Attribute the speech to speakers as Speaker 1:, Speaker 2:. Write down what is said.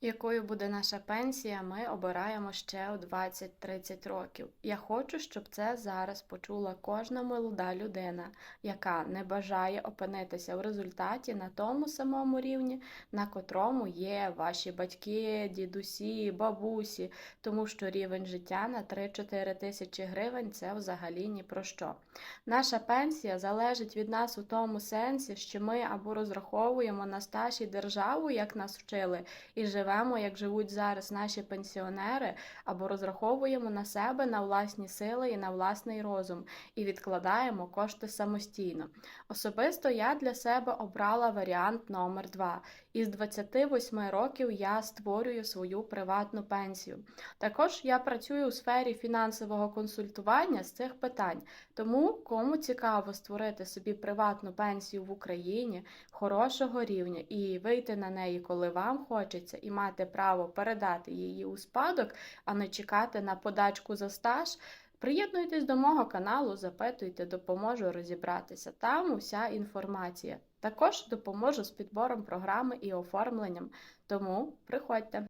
Speaker 1: Якою буде наша пенсія, ми обираємо ще у 20-30 років. Я хочу, щоб це зараз почула кожна молода людина, яка не бажає опинитися в результаті на тому самому рівні, на котрому є ваші батьки, дідусі, бабусі, тому що рівень життя на 3-4 тисячі гривень це взагалі ні про що. Наша пенсія залежить від нас у тому сенсі, що ми або розраховуємо на стаж і державу, як нас вчили, і живемо, як живуть зараз наші пенсіонери, або розраховуємо на себе, на власні сили і на власний розум, і відкладаємо кошти самостійно. Особисто я для себе обрала варіант номер 2 Із 28 років я створюю свою приватну пенсію. Також я працюю у сфері фінансового консультування з цих питань. Тому, кому цікаво створити собі приватну пенсію в Україні хорошого рівня і вийти на неї, коли вам хочеться, і мати право передати її у спадок, а не чекати на подачку за стаж. Приєднуйтесь до мого каналу, запитуйте, допоможу розібратися. Там уся інформація. Також допоможу з підбором програми і оформленням. Тому приходьте.